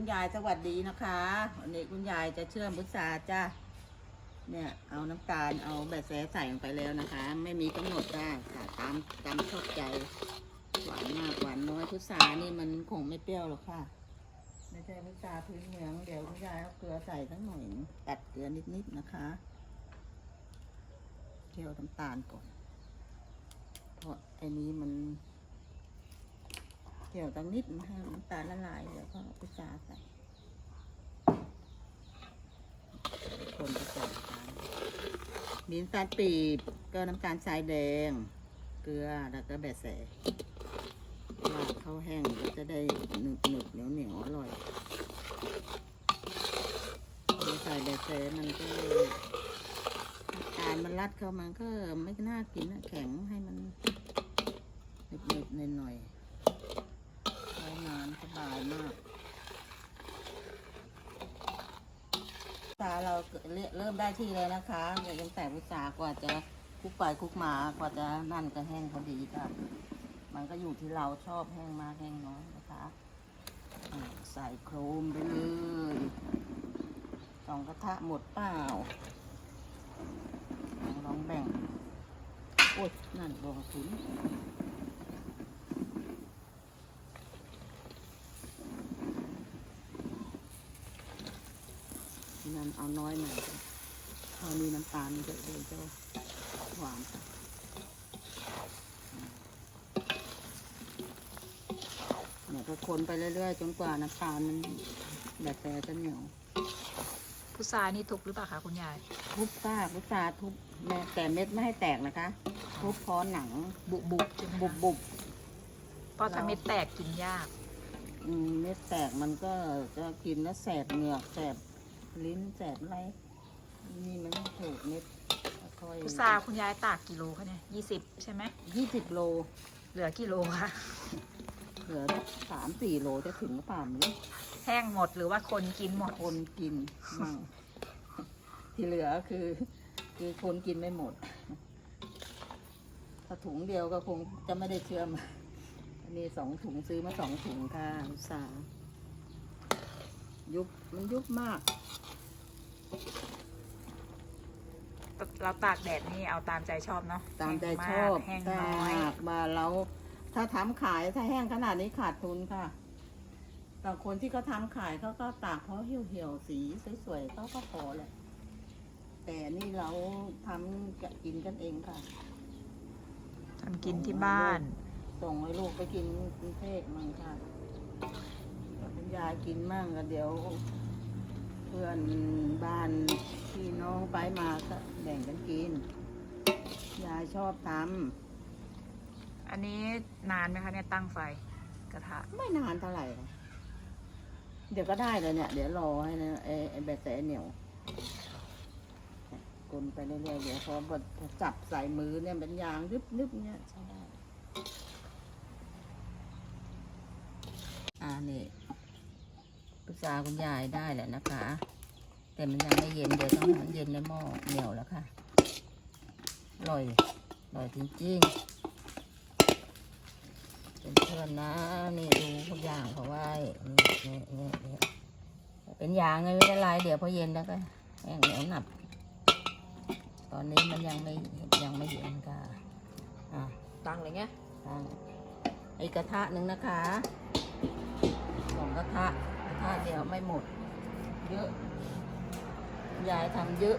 คุณยายสวัสดีนะคะวันนี้คุณยายจะเชื่อมพุทราจ้าเนี่ยเอาน้ำตาลเอาแบบแสใส่ลงไปแล้วนะคะ ไม่มีกำหนดได้ค่ะตามตามชอบใจหวานมากหวานน้อยพุทรานี่มันคงไม่เปรี้ยวหรอกค่ะไม่ใช่พุทราพื้นเมืองเดี๋ยวคุณยายเอาเกลือใส่สักหน่อยตัดเกลือนิดๆนะคะเคี่ยวน้ำตาลก่อนเพราะไอ้นี้มัน เกี่ยวตั้งนิดนะฮะน้ำตาลละลายแล้วก็เอาพุทราใส่คนผสมกันมีน้ำตาลปีบก็น้ำตาลทรายแดง เกลือแล้วก็แบะแสราดข้าวแห้งก็จะได้หนึบหนึบเหนียวเหนียวอร่อยใส่แบะแสมันก็ตาลมันรัดเข้ามันก็ไม่น่ากินนะแข็งให้มันหนึบหนึบๆหน่อยๆ ใช้งานสบายมาก พุทราเราเริ่มได้ที่เลยนะคะเดี๋ยวตั้งแต่พุทรากว่าจะคลุกไปคลุกมากว่าจะนั่นก็แห้งพอดีค่ะ มันก็อยู่ที่เราชอบแห้งมากแห้งน้อยนะคะใส่โครมไปเลยสองกระทะหมดเปล่าลองแบ่งโอ๊ยนั่นลงถุนน้ำ เอาน้อยหน่อยจ้ะพอมีน้ำตาลเยอะเลยเจ้าหวานจ้ะเนี่ยก็คนไปเรื่อยๆ จนกว่าน้ำตาลมันแบบแต่จะเหนียวพุทรานี่ทุกหรือเปล่าคะคุณยาย ทุบป้าพุทราทุบแม่แต่เม็ดไม่ให้แตกนะคะ ทุบพอหนังบุบบุบใช่ไหมคะบุบบุบเพราะถ้าเม็ดแตกกินยาก อืมเม็ดแตกมันก็จะกินแล้วแสบเหงือกแสบ ลิ้นแสบอะไรนี่มันไม่ถูกเม็ดค่อยพุทราคุณยายตากกิโลคะเนี่ยยี่สิบใช่ไหมยี่สิบโล เหลือกิโลคะเหลือสามสี่โลจะถึงหรือเปล่าไม่รู้แห้งหมดหรือว่าคนกินหมดคนกินมั่งที่เหลือคือ คือคนกินไม่หมด ถ้าถุงเดียวก็คงจะไม่ได้เชื่อมอันนี้สองถุงซื้อมาสองถุงค่ะอุตสาห์ยุบมันยุบมาก เราตากแดดนี่เอาตามใจชอบเนาะตามใจชแห้งอมากบแห้งถ้าน้อยหากว่าเราถ้าทำขายถ้าแห้งขนาดนี้ขาดทุนค่ะ แต่คนที่เขาทำขายเขาก็ตากเพราะเหี่ยวๆสีสวยๆเขาก็พอแหละแต่นี่เราทำกินกันเองค่ะทำกินที่บ้าน ส่งให้ลูกไปกินกรุงเทพมั่งค่ะคุณยายกินมั่งก็เดี๋ยว เพื่อนบ้านพี่น้องไปมาก็แบ่งกันกิน ยายชอบทอันนี้นานไหมคะเนี่ยตั้งไฟกระทะำไม่นานเท่าไหร่ค่ะเดี๋ยวก็ได้เลยเนี่ย เดี๋ยวรอให้นะไอ้ไอ้แบบแสเหนียวกลนไปเรื่อยๆเดี๋ยวพอแบบจับใส่มือเนี่ยเป็นยางนึบๆเนี่ยใช่ได้ อ่านี่ปรึก ษาคุณยายได้แหละนะคะ แต่มันยังไม่เย็นเดี๋ยวต้องห้มันเย็นในหม้อเหนียวแล้วค่ะอร่อยอร่อยจริงๆเป็นเพื่อนนะนี่ดูทุกอย่างเขาไว้นี่นี่นี่นี่เป็นยางไงไม่เป็นไรเดี๋ยวพอเย็นแล้วก็แห้งเหนียวหนับ ตอนนี้มันยังไม่ยังไม่เย็นค่ะอะตั้งเลยเงี้ยตั้งอีกกระทะหนึ่งนะคะ เดียวไม่หมด เยอะ ยายทำเยอะ